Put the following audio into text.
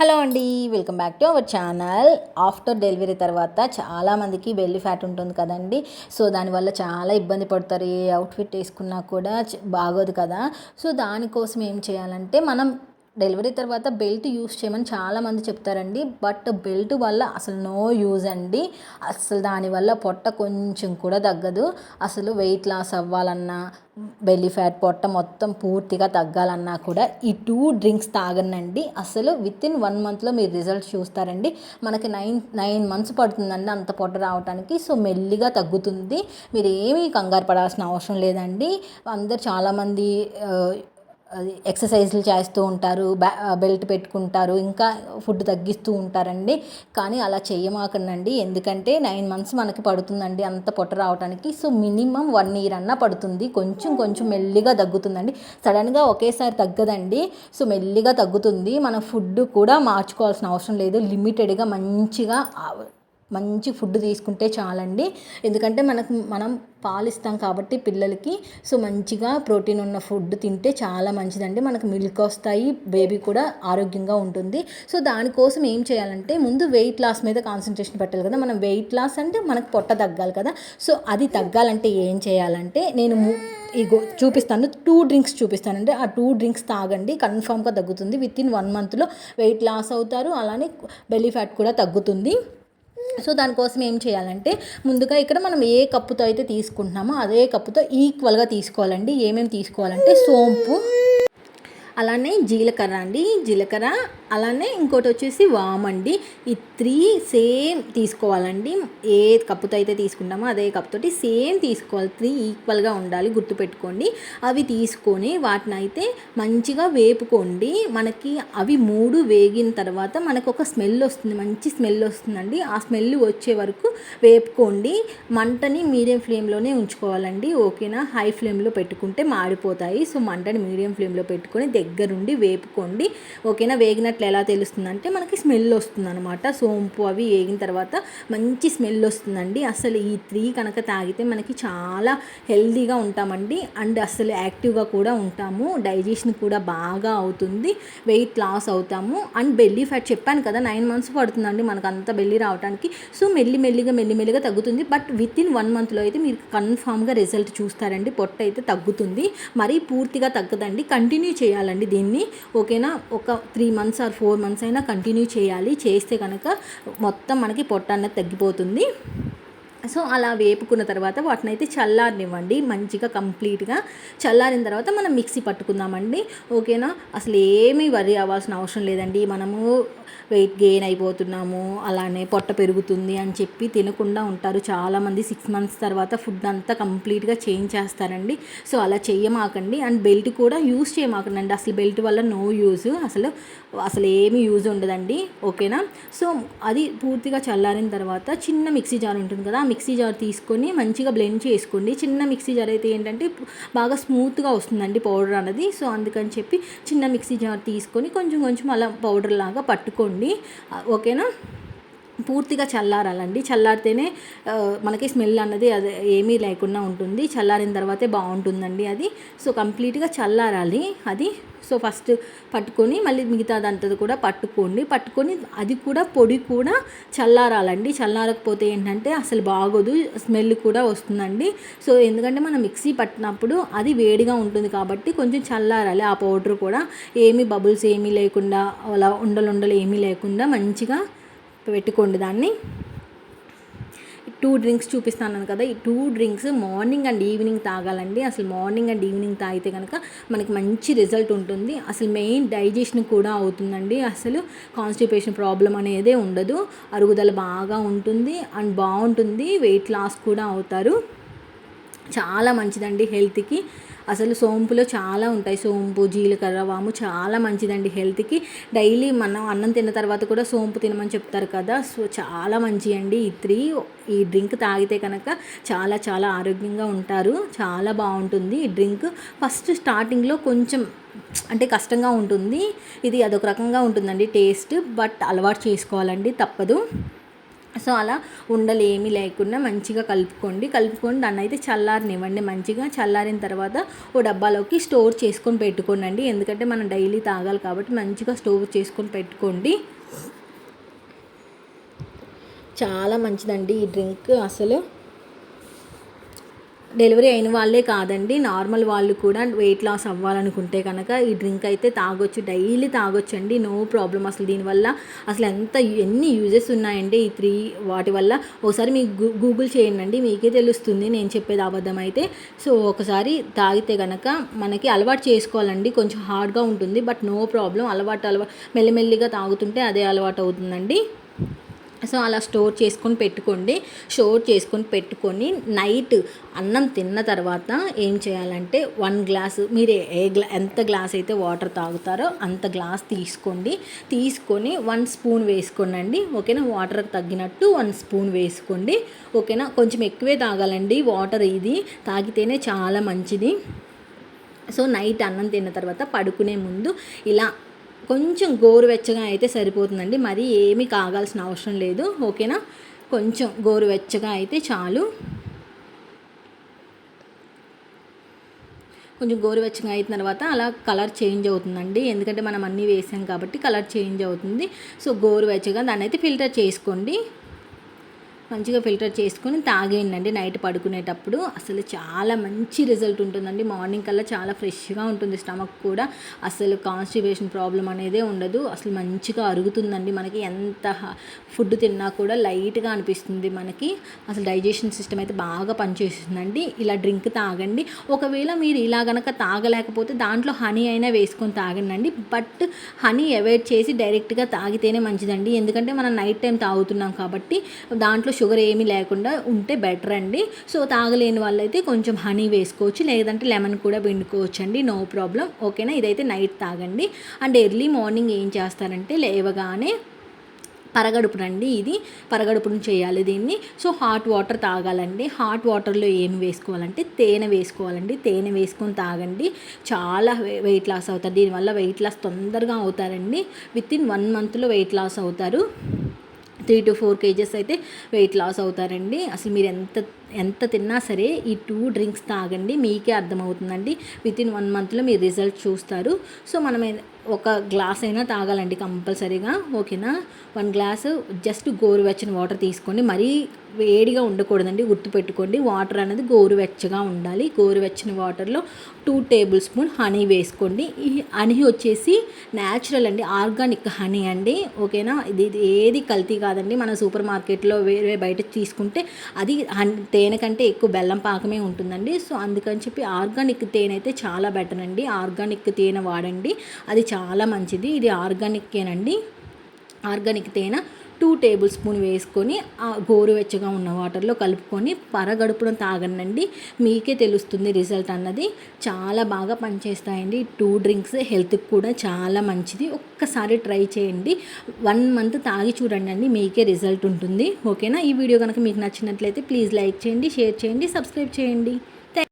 Hello అండి welcome back to our channel. After delivery తర్వాత చాలామందికి బెల్లి ఫ్యాట్ ఉంటుంది కదండి. సో దానివల్ల చాలా ఇబ్బంది పడతారు. ఏ అవుట్ఫిట్ వేసుకున్నా కూడా బాగోదు కదా. సో దానికోసం ఏం చేయాలంటే మనం డెలివరీ తర్వాత బెల్ట్ యూస్ చేయమని చాలామంది చెప్తారండి. బట్ బెల్ట్ వల్ల అసలు నో యూజ్ అండి. అసలు దానివల్ల పొట్ట కొంచెం కూడా తగ్గదు. అసలు వెయిట్ లాస్ అవ్వాలన్నా బెల్లీ ఫ్యాట్ పొట్ట మొత్తం పూర్తిగా తగ్గాలన్నా కూడా ఈ టూ డ్రింక్స్ తాగనండి. అసలు విత్ ఇన్ వన్ మంత్లో మీరు రిజల్ట్స్ చూస్తారండి. మనకి నైన్ నైన్ మంత్స్ పడుతుందండి అంత పొట్ట రావడానికి సో మెల్లిగా తగ్గుతుంది. మీరు ఏమీ కంగారు పడాల్సిన అవసరం లేదండి. అందరు చాలామంది ఎక్సర్సైజ్లు చేస్తూ ఉంటారు బెల్ట్ పెట్టుకుంటారు ఇంకా ఫుడ్ తగ్గిస్తూ ఉంటారండి. కానీ అలా చేయమాకండి ఎందుకంటే నైన్ మంత్స్ మనకి పడుతుందండి అంత పొట్ట రావడానికి సో మినిమం వన్ ఇయర్ అన్నా పడుతుంది. కొంచెం కొంచెం మెల్లిగా తగ్గుతుందండి. సడన్గా ఒకేసారి తగ్గదండి. సో మెల్లిగా తగ్గుతుంది. మన ఫుడ్ కూడా మార్చుకోవాల్సిన అవసరం లేదు. లిమిటెడ్గా మంచిగా మంచి ఫుడ్ తీసుకుంటే చాలండి. ఎందుకంటే మనకు మనం పాలిస్తాం కాబట్టి పిల్లలకి సో మంచిగా ప్రోటీన్ ఉన్న ఫుడ్ తింటే చాలా మంచిదండి. మనకు మిల్క్ వస్తాయి బేబీ కూడా ఆరోగ్యంగా ఉంటుంది. సో దానికోసం ఏం చేయాలంటే ముందు వెయిట్ లాస్ మీద కాన్సన్ట్రేషన్ పెట్టాలి కదా. మనం వెయిట్ లాస్ అంటే మనకు పొట్ట తగ్గాలి కదా. సో అది తగ్గాలంటే ఏం చేయాలంటే నేను ఇగో చూపిస్తాను టూ డ్రింక్స్ చూపిస్తానండి. ఆ టూ డ్రింక్స్ తాగండి కన్ఫామ్గా తగ్గుతుంది. విత్ ఇన్ వన్ మంత్లో వెయిట్ లాస్ అవుతారు. అలానే బెల్లీ ఫ్యాట్ కూడా తగ్గుతుంది. సో దానికోసం ఏం చేయాలంటే ముందుగా ఇక్కడ మనం ఏ కప్పుతో అయితే తీసుకుంటున్నామో అదే కప్పుతో ఈక్వల్గా తీసుకోవాలండి. ఏమేమి తీసుకోవాలంటే సోంపు అలానే జీలకర్ర అండి. జీలకర్ర అలానే ఇంకోటి వచ్చేసి వామండి ఈ త్రీ సేమ్ తీసుకోవాలండి. ఏ కప్పుతో అయితే తీసుకుంటామో అదే కప్పుతోటి సేమ్ తీసుకోవాలి. త్రీ ఈక్వల్గా ఉండాలి గుర్తుపెట్టుకోండి. అవి తీసుకొని వాటిని అయితే మంచిగా వేపుకోండి. మనకి అవి మూడు వేగిన తర్వాత మనకు ఒక స్మెల్ వస్తుంది. మంచి స్మెల్ వస్తుందండి. ఆ స్మెల్ వచ్చే వరకు వేపుకోండి. మంటని మీడియం ఫ్లేమ్లోనే ఉంచుకోవాలండి. ఓకేనా? హై ఫ్లేమ్లో పెట్టుకుంటే మాడిపోతాయి. సో మంటని మీడియం ఫ్లేమ్లో పెట్టుకొని దగ్గరుండి వేపుకోండి. ఓకేనా? వేగినట్టు వేగినట్లు ఎలా తెలుస్తుందంటే మనకి స్మెల్ వస్తుంది అనమాట సోంపు అవి వేగిన తర్వాత మంచి స్మెల్ వస్తుందండి. అసలు ఈ త్రీ కనుక తాగితే మనకి చాలా హెల్దీగా ఉంటామండి. అండ్ అసలు యాక్టివ్గా కూడా ఉంటాము. డైజెషన్ కూడా బాగా అవుతుంది. వెయిట్ లాస్ అవుతాము. అండ్ బెల్లీ ఫ్యాట్ చెప్పాను కదా నైన్ మంత్స్ పడుతుందండి మనకు అంత బెల్లి రావడానికి సో మెల్లి మెల్లిగా మెల్లి మెల్లిగా తగ్గుతుంది. బట్ విత్ ఇన్ వన్ మంత్లో అయితే మీరు కన్ఫామ్గా రిజల్ట్ చూస్తారండి. పొట్ట అయితే తగ్గుతుంది. మరీ పూర్తిగా తగ్గదండి. కంటిన్యూ చేయాలండి చేయాలండి దీన్ని. ఓకేనా? ఒక three months or four months అయినా కంటిన్యూ చేయాలి. చేస్తే కనుక మొత్తం మనకి పొట్ట అన్నది తగ్గిపోతుంది. సో అలా వేపుకున్న తర్వాత వాటిని అయితే చల్లారనివ్వండి మంచిగా కంప్లీట్గా. చల్లారిన తర్వాత మనం మిక్సీ పట్టుకుందామండి. ఓకేనా? అసలు ఏమీ వరి అవ్వాల్సిన అవసరం లేదండి. మనము వెయిట్ గెయిన్ అయిపోతున్నాము అలానే పొట్ట పెరుగుతుంది అని చెప్పి తినకుండా ఉంటారు చాలామంది. సిక్స్ మంత్స్ తర్వాత ఫుడ్ అంతా కంప్లీట్గా చేంజ్ చేస్తారండి. సో అలా చేయమాకండి. అండ్ బెల్ట్ కూడా యూజ్ చేయమాకండి. అసలు బెల్ట్ వల్ల నో యూజ్. అసలు అసలు ఏమి యూజ్ ఉండదండి. ఓకేనా? సో అది పూర్తిగా చల్లారిన తర్వాత చిన్న మిక్సీ జార్ ఉంటుంది కదా ఆ మిక్సీ జార్ తీసుకొని మంచిగా బ్లెండ్ చేసుకోండి. చిన్న మిక్సీ జార్ అయితే ఏంటంటే బాగా స్మూత్గా వస్తుందండి పౌడర్ అన్నది. సో అందుకని చెప్పి చిన్న మిక్సీ జార్ తీసుకొని కొంచెం కొంచెం అలా పౌడర్ లాగా పట్టుకోండి. ఓకేనా? పూర్తిగా చల్లారాలండి. చల్లారితేనే మనకి స్మెల్ అన్నది అది ఏమీ లేకుండా ఉంటుంది. చల్లారిన తర్వాతే బాగుంటుందండి అది. సో కంప్లీట్గా చల్లారాలి అది. సో ఫస్ట్ పట్టుకొని మళ్ళీ మిగతాదంతా కూడా పట్టుకోండి. పట్టుకొని అది కూడా పొడి కూడా చల్లారాలండి. చల్లారకపోతే ఏంటంటే అసలు బాగోదు. స్మెల్ కూడా వస్తుందండి. సో ఎందుకంటే మనం మిక్సీ పట్టినప్పుడు అది వేడిగా ఉంటుంది కాబట్టి కొంచెం చల్లారాలి. ఆ పౌడర్ కూడా ఏమీ బబుల్స్ ఏమీ లేకుండా అలా ఉండలు ఉండలు ఏమీ లేకుండా మంచిగా పెట్టుకోండి దాన్ని. టూ డ్రింక్స్ చూపిస్తాను కదా ఈ two drinks morning and evening తాగాలండి. అసలు మార్నింగ్ అండ్ ఈవినింగ్ తాగితే కనుక మనకి మంచి రిజల్ట్ ఉంటుంది. అసలు మెయిన్ డైజెషన్ కూడా అవుతుందండి. అసలు కాన్స్టిపేషన్ ప్రాబ్లం అనేదే ఉండదు. అరుగుదల బాగా ఉంటుంది అండ్ బాగుంటుంది. వెయిట్ లాస్ కూడా అవుతారు. చాలా మంచిదండి హెల్త్కి. అసలు సోంపులో చాలా ఉంటాయి. సోంపు జీలకర్ర వాము చాలా మంచిదండి హెల్త్కి. డైలీ మనం అన్నం తిన్న తర్వాత కూడా సోంపు తినమని చెప్తారు కదా సో చాలా మంచి అండి ఈ త్రీ ఈ డ్రింక్ తాగితే కనుక చాలా చాలా ఆరోగ్యంగా ఉంటారు. చాలా బాగుంటుంది. ఈ డ్రింక్ ఫస్ట్ స్టార్టింగ్లో కొంచెం అంటే కష్టంగా ఉంటుంది. ఇది అదొక రకంగా ఉంటుందండి టేస్ట్ బట్ అలవాటు చేసుకోవాలండి తప్పదు. సో అలా ఉండలు ఏమీ లేకుండా మంచిగా కలుపుకోండి. కలుపుకొని దాన్ని అయితే చల్లారనివ్వండి. మంచిగా చల్లారిన తర్వాత ఓ డబ్బాలోకి స్టోర్ చేసుకొని పెట్టుకోండి ఎందుకంటే మనం డైలీ తాగాలి కాబట్టి మంచిగా స్టోర్ చేసుకొని పెట్టుకోండి. చాలా మంచిదండి ఈ డ్రింక్ అసలు. డెలివరీ అయిన వాళ్ళే కాదండి. నార్మల్ వాళ్ళు కూడా వెయిట్ లాస్ అవ్వాలనుకుంటే కనుక ఈ డ్రింక్ అయితే తాగొచ్చు. డైలీ తాగొచ్చు అండి నో ప్రాబ్లం అసలు దీనివల్ల అసలు ఎంత ఎన్ని యూజెస్ ఉన్నాయండి ఈ త్రీ వాటి వల్ల? ఒకసారి మీకు గూగుల్ చేయండి మీకే తెలుస్తుంది. నేను చెప్పేది అబద్ధం అయితే. సో ఒకసారి తాగితే కనుక మనకి అలవాటు చేసుకోవాలండి. కొంచెం హార్డ్గా ఉంటుంది. బట్ నో ప్రాబ్లం అలవాటు అలవాటు మెల్లిమెల్లిగా తాగుతుంటే అదే అలవాటు అవుతుందండి. సో అలా స్టోర్ చేసుకొని పెట్టుకోండి. స్టోర్ చేసుకొని పెట్టుకొని నైట్ అన్నం తిన్న తర్వాత ఏం చేయాలంటే వన్ గ్లాస్ మీరు ఏ గ్లా ఎంత గ్లాస్ అయితే వాటర్ తాగుతారో అంత గ్లాస్ తీసుకోండి. తీసుకొని వన్ స్పూన్ వేసుకోనండి. ఓకేనా? వాటర్ తగ్గినట్టు వన్ స్పూన్ వేసుకోండి. ఓకేనా? కొంచెం ఎక్కువే తాగాలండి. వాటర్ ఇది. తాగితేనే చాలా మంచిది. సో నైట్ అన్నం తిన్న తర్వాత పడుకునే ముందు ఇలా కొంచెం గోరువెచ్చగా అయితే సరిపోతుందండి. మరి ఏమీ కాగాల్సిన అవసరం లేదు. ఓకేనా? కొంచెం గోరువెచ్చగా అయితే చాలు. కొంచెం గోరువెచ్చగా అయిన తర్వాత అలా కలర్ చేంజ్ అవుతుందండి. ఎందుకంటే మనం అన్నీ వేసాం కాబట్టి కలర్ చేంజ్ అవుతుంది. సో గోరువెచ్చగా దాన్ని అయితే ఫిల్టర్ చేసుకోండి. మంచిగా ఫిల్టర్ చేసుకొని తాగేయండి నైట్ పడుకునేటప్పుడు. అసలు చాలా మంచి రిజల్ట్ ఉంటుందండి. మార్నింగ్ కల్లా చాలా ఫ్రెష్గా ఉంటుంది స్టమక్ కూడా. అసలు కాన్స్టిపేషన్ ప్రాబ్లం అనేదే ఉండదు. అసలు మంచిగా అరుగుతుందండి మనకి. ఎంత ఫుడ్ తిన్నా కూడా లైట్గా అనిపిస్తుంది మనకి. అసలు డైజెషన్ సిస్టమ్ అయితే బాగా పనిచేస్తుందండి. ఇలా డ్రింక్ తాగండి. ఒకవేళ మీరు ఇలా గనక తాగలేకపోతే దాంట్లో హనీ అయినా వేసుకొని తాగండి బట్ హనీ అవాయిడ్ చేసి డైరెక్ట్గా తాగితేనే మంచిదండి. ఎందుకంటే మనం నైట్ టైం తాగుతున్నాం కాబట్టి దాంట్లో షుగర్ ఏమీ లేకుండా ఉంటే బెటర్ అండి. సో తాగలేని వాళ్ళైతే కొంచెం హనీ వేసుకోవచ్చు లేదంటే లెమన్ కూడా పిండుకోవచ్చు అండి నో ప్రాబ్లం. ఓకేనా? ఇదైతే నైట్ తాగండి. అండ్ ఎర్లీ మార్నింగ్ ఏం చేస్తారంటే లేవగానే పరగడుపునండి ఇది. పరగడుపును చేయాలి దీన్ని. సో హాట్ వాటర్ తాగాలండి. హాట్ వాటర్లో ఏమి వేసుకోవాలంటే తేనె వేసుకోవాలండి. తేనె వేసుకొని తాగండి. చాలా వెయిట్ లాస్ అవుతారు. దీనివల్ల వెయిట్ లాస్ తొందరగా అవుతారండి. విత్ ఇన్ వన్ మంత్లో వెయిట్ లాస్ అవుతారు. త్రీ టు ఫోర్ కేజెస్ అయితే వెయిట్ లాస్ అవుతారండి. అసలు మీరు ఎంత ఎంత తిన్నా సరే ఈ టూ డ్రింక్స్ తాగండి మీకే అర్థమవుతుందండి. విత్ ఇన్ వన్ మంత్లో మీరు రిజల్ట్ చూస్తారు. సో మనం ఒక గ్లాస్ అయినా తాగాలండి కంపల్సరీగా. ఓకేనా? వన్ గ్లాస్ జస్ట్ గోరువెచ్చని వాటర్ తీసుకోండి. మరీ వేడిగా ఉండకూడదండి గుర్తుపెట్టుకోండి. వాటర్ అనేది గోరువెచ్చగా ఉండాలి. గోరువెచ్చని వాటర్లో టూ టేబుల్ స్పూన్ హనీ వేసుకోండి. ఈ హనీ వచ్చేసి న్యాచురల్ అండి ఆర్గానిక్ హనీ అండి. ఓకేనా? ఇది ఏది కల్తీ కాదండి. మన సూపర్ మార్కెట్లో వేరే బయట తీసుకుంటే అది తేనె కంటే ఎక్కువ బెల్లం పాకమే ఉంటుందండి. సో అందుకని చెప్పి ఆర్గానిక్ తేనె అయితే చాలా బెటర్ అండి. ఆర్గానిక్ తేనె వాడండి. అది చాలా మంచిది. ఇది ఆర్గానిక్కేనండి. ఆర్గానిక్ తేనె టూ టేబుల్ స్పూన్ వేసుకొని ఆ గోరువెచ్చగా ఉన్న వాటర్లో కలుపుకొని పరగడుపున తాగనండి. మీకే తెలుస్తుంది రిజల్ట్ అన్నది. చాలా బాగా పనిచేస్తాయండి. టూ డ్రింక్స్ హెల్త్కి కూడా చాలా మంచిది. ఒక్కసారి ట్రై చేయండి. వన్ మంత్ తాగి చూడండి అండి మీకే రిజల్ట్ ఉంటుంది. ఓకేనా? ఈ వీడియో కనుక మీకు నచ్చినట్లయితే ప్లీజ్ లైక్ చేయండి షేర్ చేయండి సబ్స్క్రైబ్ చేయండి.